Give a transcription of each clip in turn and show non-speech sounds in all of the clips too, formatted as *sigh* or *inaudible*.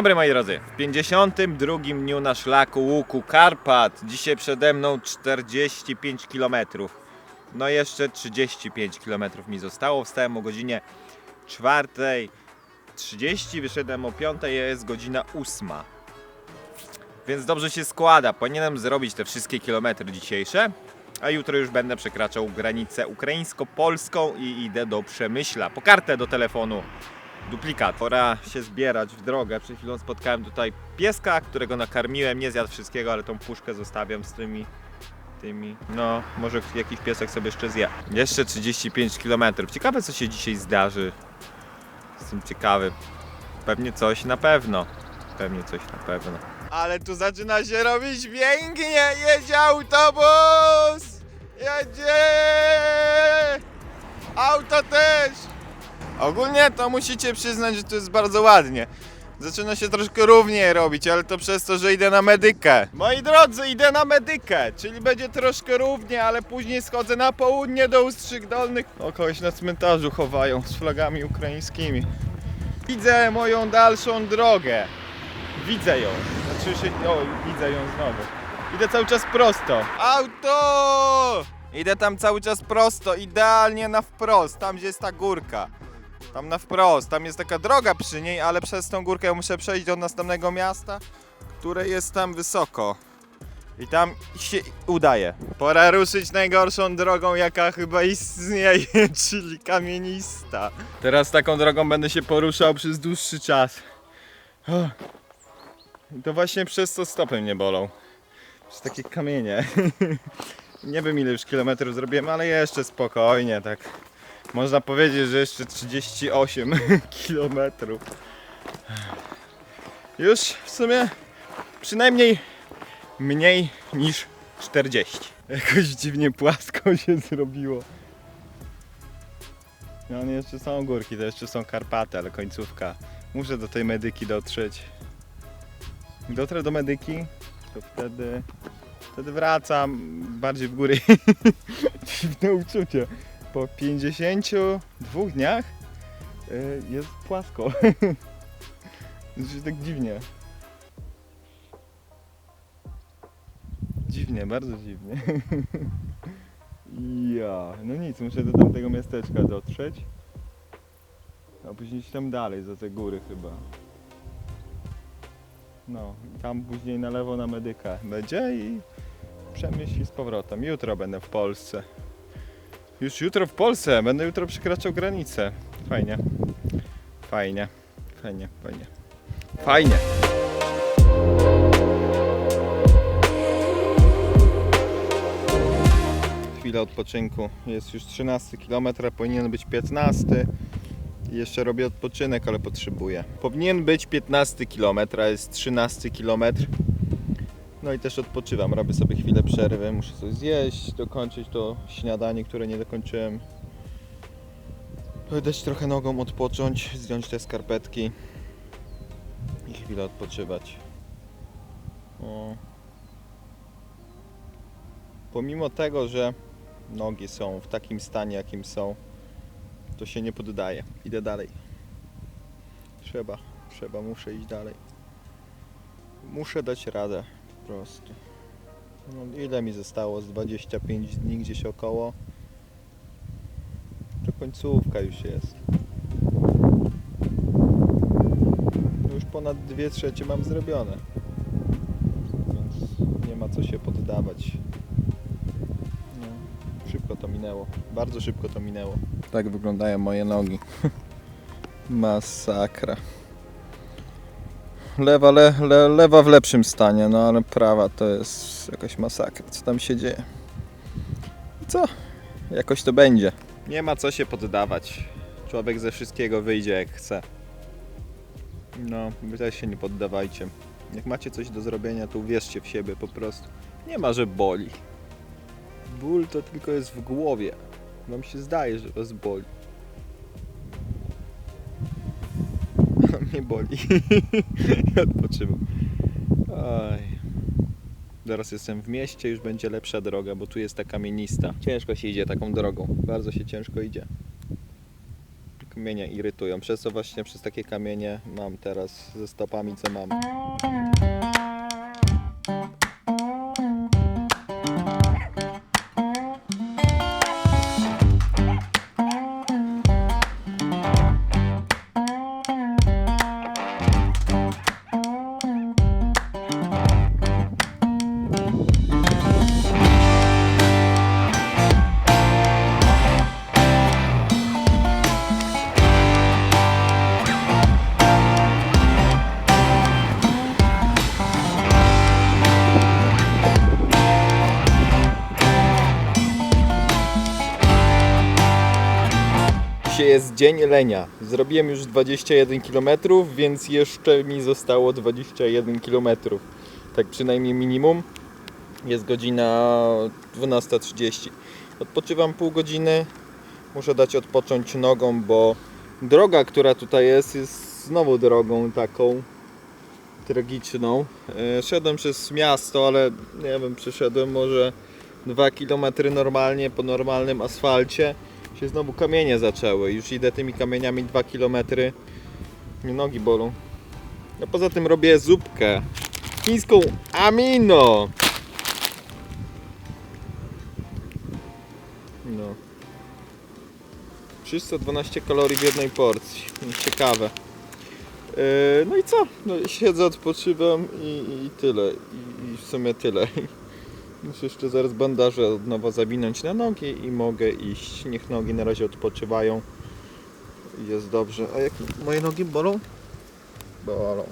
Dobry moi drodzy. W 52 dniu na szlaku łuku Karpat. Dzisiaj przede mną 45 km. No jeszcze 35 km mi zostało. Wstałem o godzinie 4.30, wyszedłem o 5.00, jest godzina 8. Więc dobrze się składa. Powinienem zrobić te wszystkie kilometry dzisiejsze. A jutro już będę przekraczał granicę ukraińsko-polską i idę do Przemyśla. Po kartę do telefonu duplikat. Pora się zbierać w drogę. Przed chwilą spotkałem tutaj pieska, którego nakarmiłem. Nie zjadł wszystkiego, ale tą puszkę zostawiam z tymi. Tymi. No, może jakiś piesek sobie jeszcze zje. Jeszcze 35 km. Ciekawe, co się dzisiaj zdarzy. Jestem ciekawy. Pewnie coś na pewno. Pewnie coś na pewno. Ale tu zaczyna się robić pięknie! Jedzie autobus! Jedzie! Auto też! Ogólnie to musicie przyznać, że to jest bardzo ładnie. Zaczyna się troszkę równiej robić, ale to przez to, że idę na medykę. Moi drodzy, idę na medykę, czyli będzie troszkę równie, ale później schodzę na południe do Ustrzyk Dolnych. O, kogoś na cmentarzu chowają z flagami ukraińskimi. Widzę moją dalszą drogę. Widzę ją. Znaczy się... O, widzę ją znowu. Idę cały czas prosto. Auto! Idę tam cały czas prosto, idealnie na wprost, tam gdzie jest ta górka. Tam na wprost, tam jest taka droga przy niej, ale przez tą górkę muszę przejść do następnego miasta, które jest tam wysoko. I tam się udaje. Pora ruszyć najgorszą drogą, jaka chyba istnieje, *laughs* czyli kamienista. Teraz taką drogą będę się poruszał przez dłuższy czas. I to właśnie przez to stopy mnie bolą. Przez takie kamienie. *laughs* Nie wiem ile już kilometrów zrobiłem, ale jeszcze spokojnie, tak. Można powiedzieć, że jeszcze 38 *laughs* kilometrów. Już w sumie przynajmniej mniej niż 40. Jakoś dziwnie płasko *laughs* się zrobiło. No nie, jeszcze są górki, to jeszcze są Karpaty, ale końcówka. Muszę do tej medyki dotrzeć. Dotrę do medyki, to wtedy wtedy wracam bardziej w góry. *laughs* Dziwne uczucie. Po 52 dniach y, jest płasko. *laughs* Znaczy tak dziwnie. Dziwnie, bardzo dziwnie. *laughs* Ja, no nic, muszę do tamtego miasteczka dotrzeć. A później tam dalej, za te góry chyba. No, tam później na lewo na medykę będzie i przemyśli z powrotem. Jutro będę w Polsce. Już jutro w Polsce, będę jutro przekraczał granicę. Fajnie. Fajnie. Fajnie, fajnie. Fajnie. Chwila odpoczynku. Jest już 13 km, powinien być 15. I Jeszcze robię odpoczynek, ale potrzebuję. Powinien być 15 km, jest 13 km. No i też odpoczywam, robię sobie chwilę przerwy, muszę coś zjeść, dokończyć to śniadanie, które nie dokończyłem. Dać trochę nogą odpocząć, zdjąć te skarpetki i chwilę odpoczywać. O. Pomimo tego, że nogi są w takim stanie, jakim są, to się nie poddaję. Idę dalej. Trzeba, trzeba, muszę iść dalej. Muszę dać radę prostu. No, ile mi zostało? Z 25 dni gdzieś około. To końcówka już jest. Już ponad 2 trzecie mam zrobione. Więc nie ma co się poddawać. No, szybko to minęło. Bardzo szybko to minęło. Tak wyglądają moje nogi. *laughs* Masakra. Lewa, le, le, lewa w lepszym stanie, no ale prawa to jest jakaś masakra. Co tam się dzieje? Co? Jakoś to będzie. Nie ma co się poddawać. Człowiek ze wszystkiego wyjdzie jak chce. No, wy też się nie poddawajcie. Jak macie coś do zrobienia, to uwierzcie w siebie po prostu. Nie ma, że boli. Ból to tylko jest w głowie. Wam się zdaje, że was boli. A mnie boli. *laughs* I odpoczywam. Aj. Zaraz jestem w mieście, już będzie lepsza droga, bo tu jest ta kamienista. Ciężko się idzie taką drogą. Bardzo się ciężko idzie. kamienie irytują. Przez to właśnie przez takie kamienie mam teraz ze stopami co mam. Jest dzień lenia. Zrobiłem już 21 km, więc jeszcze mi zostało 21 km. Tak przynajmniej minimum. Jest godzina 12.30. Odpoczywam pół godziny. Muszę dać odpocząć nogą, bo droga, która tutaj jest, jest znowu drogą taką tragiczną. E, Szedłem przez miasto, ale nie wiem, przeszedłem może 2 km normalnie po normalnym asfalcie się znowu kamienie zaczęły. Już idę tymi kamieniami 2 km. Mnie nogi bolą. A poza tym robię zupkę chińską amino. No. 312 kalorii w jednej porcji. Ciekawe. Yy, no i co? No, siedzę, odpoczywam i, i tyle. I, I w sumie tyle. Muszę jeszcze zaraz bandaże od nowa zawinąć na nogi i mogę iść. Niech nogi na razie odpoczywają. Jest dobrze. A jak moje nogi bolą? Bolą.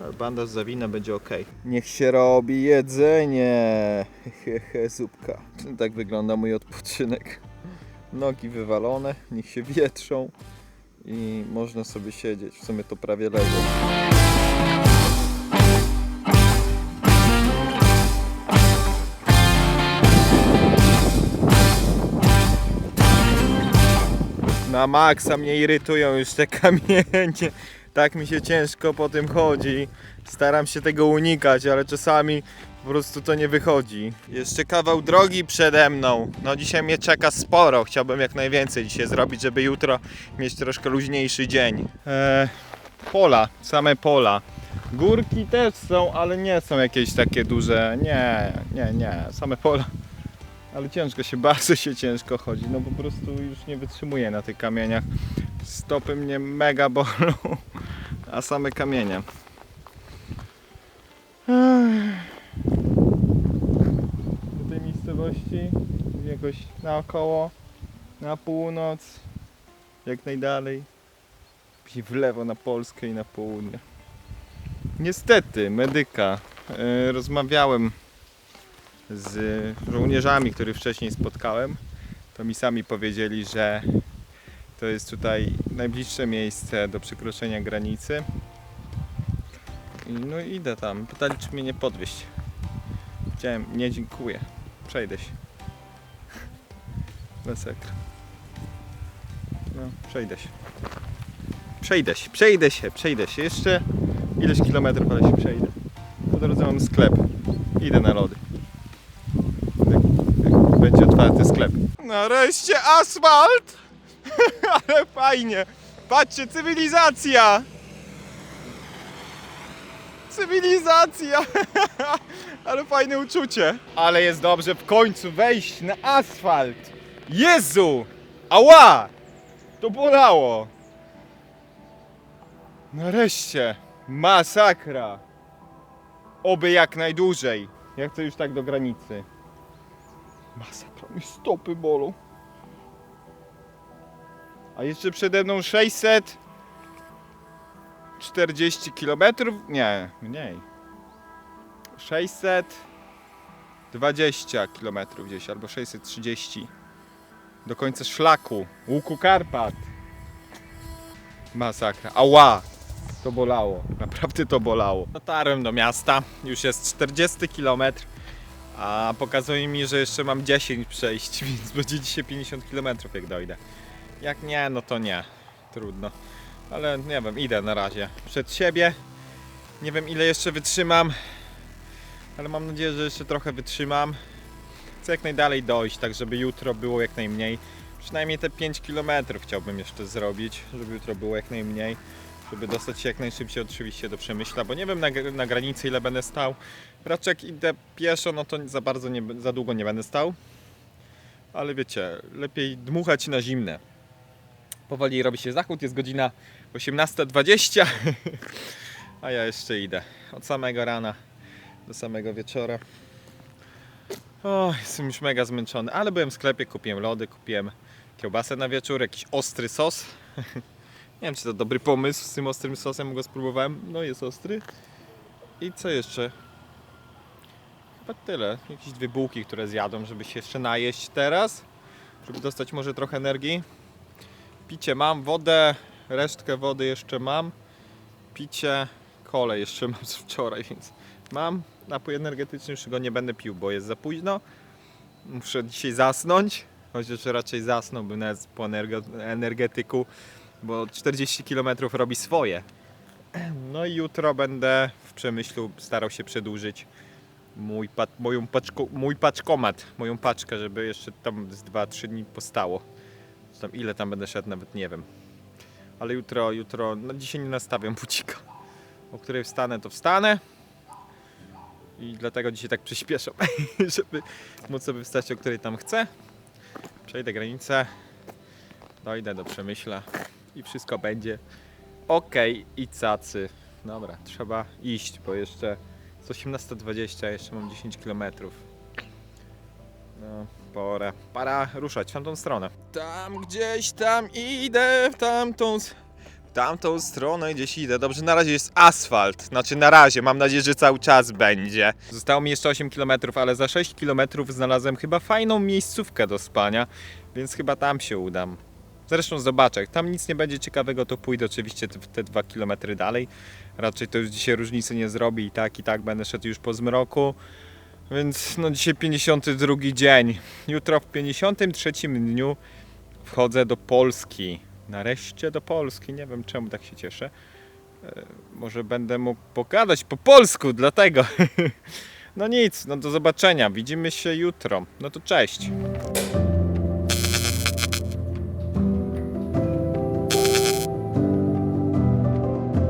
Ale bandaż zawinę, będzie ok. Niech się robi jedzenie. Hehe, zupka. *laughs* Tak wygląda mój odpoczynek. Nogi wywalone, niech się wietrzą i można sobie siedzieć. W sumie to prawie leżę. Na maksa mnie irytują już te *laughs* kamienie. Tak mi się ciężko po tym chodzi. Staram się tego unikać, ale czasami po prostu to nie wychodzi. Jeszcze kawał drogi przede mną. No dzisiaj mnie czeka sporo. Chciałbym jak najwięcej dzisiaj zrobić, żeby jutro mieć troszkę luźniejszy dzień. Eee, pola, same pola. Górki też są, ale nie są jakieś takie duże. Nie, nie, nie. Same pola. Ale ciężko się, *laughs* bardzo się ciężko chodzi. No po prostu już nie wytrzymuję na tych kamieniach. Stopy mnie mega bolą, *laughs* a same kamienie. Do tej miejscowości jakoś naokoło, na północ, jak najdalej. I w lewo na Polskę i na południe. Niestety, medyka. Yy, rozmawiałem z żołnierzami, których wcześniej spotkałem, to mi sami powiedzieli, że to jest tutaj najbliższe miejsce do przekroczenia granicy. I no idę tam. Pytali, czy mnie nie podwieźć. Powiedziałem, nie dziękuję. Przejdę się. *laughs* Masakra. No, przejdę się. Przejdę się, przejdę się, przejdę się. Jeszcze ileś kilometrów, ale się przejdę. Po drodze mam sklep. Idę na lody otwarty sklep. Nareszcie asfalt! *laughs* Ale fajnie! Patrzcie, cywilizacja! Cywilizacja! *laughs* Ale fajne uczucie. Ale jest dobrze w końcu wejść na asfalt. Jezu! Ała! To bolało. Nareszcie. Masakra. Oby jak najdłużej. Ja chcę już tak do granicy. Masakra, mi stopy bolą. A jeszcze przede mną 640 km? Nie, mniej. 620 km gdzieś, albo 630. Do końca szlaku, łuku Karpat. Masakra. Ała! To bolało, naprawdę to bolało. Dotarłem do miasta, już jest 40 km. A pokazuje mi, że jeszcze mam 10 przejść, *laughs* więc będzie dzisiaj 50 km jak dojdę. Jak nie, no to nie. Trudno. Ale nie wiem, idę na razie. Przed siebie. Nie wiem ile jeszcze wytrzymam. Ale mam nadzieję, że jeszcze trochę wytrzymam. Chcę jak najdalej dojść, tak żeby jutro było jak najmniej. przynajmniej te 5 km chciałbym jeszcze zrobić, żeby jutro było jak najmniej. Żeby dostać się jak najszybciej oczywiście do Przemyśla, bo nie wiem na, na granicy ile będę stał. Raczej jak idę pieszo, no to za bardzo nie, za długo nie będę stał. Ale wiecie, lepiej dmuchać na zimne. Powoli robi się zachód, jest godzina 18.20, *laughs* a ja jeszcze idę od samego rana do samego wieczora. O, jestem już mega zmęczony, ale byłem w sklepie, kupiłem lody, kupiłem kiełbasę na wieczór, jakiś ostry sos. *laughs* Nie wiem, czy to dobry pomysł z tym ostrym sosem, go spróbowałem. No, jest ostry. I co jeszcze? Tyle. Jakieś dwie bułki, które zjadłem, żeby się jeszcze najeść teraz. Żeby dostać może trochę energii. Picie mam, wodę, resztkę wody jeszcze mam. Picie, kole jeszcze mam z wczoraj, więc mam. Napój energetyczny już go nie będę pił, bo jest za późno. Muszę dzisiaj zasnąć. Chociaż raczej zasnąłbym nawet po energetyku, bo 40 km robi swoje. No i jutro będę w Przemyślu starał się przedłużyć mój, moją paczko- mój paczkomat, moją paczkę, żeby jeszcze tam z 2-3 dni postało. Tam ile tam będę szedł, nawet nie wiem. Ale jutro, jutro, no dzisiaj nie nastawiam budzika. O której wstanę, to wstanę. I dlatego dzisiaj tak przyspieszam, *laughs* żeby móc sobie wstać, o której tam chcę. Przejdę granicę, dojdę do Przemyśla i wszystko będzie ok i cacy. Dobra, trzeba iść, bo jeszcze jest 18.20, jeszcze mam 10 km. No, pora, para ruszać w tamtą stronę. Tam gdzieś tam idę, w tamtą, s- w tamtą stronę gdzieś idę. Dobrze, na razie jest asfalt. Znaczy na razie, mam nadzieję, że cały czas będzie. Zostało mi jeszcze 8 km, ale za 6 km znalazłem chyba fajną miejscówkę do spania, więc chyba tam się udam. Zresztą zobaczę, tam nic nie będzie ciekawego, to pójdę oczywiście te, 2 km dalej. Raczej to już dzisiaj różnicy nie zrobi i tak, i tak będę szedł już po zmroku. Więc no dzisiaj 52 dzień. Jutro w 53 dniu wchodzę do Polski. Nareszcie do Polski. Nie wiem czemu tak się cieszę. E, Może będę mógł pogadać po polsku, dlatego. *laughs* No nic, no do zobaczenia. Widzimy się jutro. No to cześć.